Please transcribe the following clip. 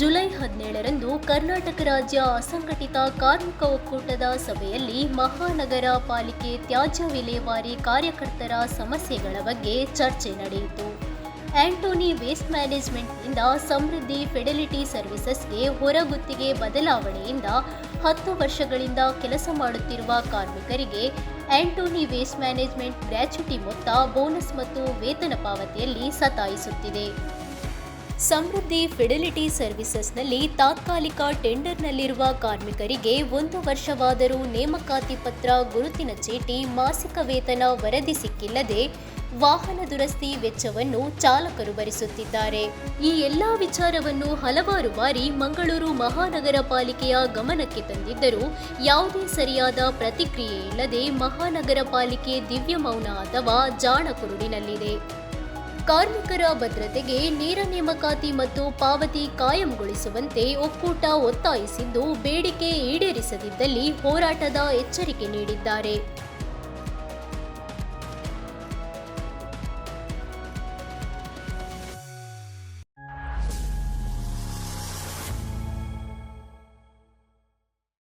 July ಹದಿನೇಳರಂದು Karnataka ರಾಜ್ಯ ಅಸಂಘಟಿತ ಕಾರ್ಮಿಕ ಒಕ್ಕೂಟದ ಸಭೆಯಲ್ಲಿ ಮಹಾನಗರ ಪಾಲಿಕೆ ತ್ಯಾಜ್ಯ ವಿಲೇವಾರಿ ಕಾರ್ಯಕರ್ತರ ಸಮಸ್ಯೆಗಳ ಬಗ್ಗೆ ಚರ್ಚೆ ನಡೆಯಿತು. ಆಂಟೋನಿ ವೇಸ್ಟ್ ಮ್ಯಾನೇಜ್ಮೆಂಟ್ನಿಂದ ಸಮೃದ್ಧಿ ಫೆಡಿಲಿಟಿ ಸರ್ವಿಸಸ್ಗೆ ಹೊರಗುತ್ತಿಗೆ ಬದಲಾವಣೆಯಿಂದ ಹತ್ತು ವರ್ಷಗಳಿಂದ ಕೆಲಸ ಮಾಡುತ್ತಿರುವ ಕಾರ್ಮಿಕರಿಗೆ ಆಂಟೋನಿ ವೇಸ್ಟ್ ಮ್ಯಾನೇಜ್ಮೆಂಟ್ ಗ್ರ್ಯಾಚ್ಯುಟಿ ಮೊತ್ತ ಬೋನಸ್ ಮತ್ತು ವೇತನ ಪಾವತಿಯಲ್ಲಿ ಸತಾಯಿಸುತ್ತಿದೆ. ಸಮೃದ್ಧಿ ಫಿಡೆಲಿಟಿ ಸರ್ವಿಸಸ್ನಲ್ಲಿ ತಾತ್ಕಾಲಿಕ ಟೆಂಡರ್ನಲ್ಲಿರುವ ಕಾರ್ಮಿಕರಿಗೆ ಒಂದು ವರ್ಷವಾದರೂ ನೇಮಕಾತಿ ಪತ್ರ, ಗುರುತಿನ ಚೀಟಿ, ಮಾಸಿಕ ವೇತನ ವರದಿ ಸಿಕ್ಕಿಲ್ಲದೆ ವಾಹನ ದುರಸ್ತಿ ವೆಚ್ಚವನ್ನು ಚಾಲಕರು ಭರಿಸುತ್ತಿದ್ದಾರೆ. ಈ ಎಲ್ಲಾ ವಿಚಾರವನ್ನು ಹಲವಾರು ಬಾರಿ ಮಂಗಳೂರು ಮಹಾನಗರ ಪಾಲಿಕೆಯ ಗಮನಕ್ಕೆ ತಂದಿದ್ದರೂ ಯಾವುದೇ ಸರಿಯಾದ ಪ್ರತಿಕ್ರಿಯೆ ಇಲ್ಲದೆ ಮಹಾನಗರ ಪಾಲಿಕೆ ದಿವ್ಯ ಮೌನ ಅಥವಾ ಜಾಣ ಕುರುಡಿನಲ್ಲಿದೆ ಕಾರ್ಮಿಕರ ಭದ್ರತೆಗೆ ನೇರ ನೇಮಕಾತಿ ಮತ್ತು ಪಾವತಿ ಕಾಯಂಗೊಳಿಸುವಂತೆ ಒಕ್ಕೂಟ ಒತ್ತಾಯಿಸಿದ್ದು ಬೇಡಿಕೆ ಈಡೇರಿಸದಿದ್ದಲ್ಲಿ ಹೋರಾಟದ ಎಚ್ಚರಿಕೆ ನೀಡಿದ್ದಾರೆ.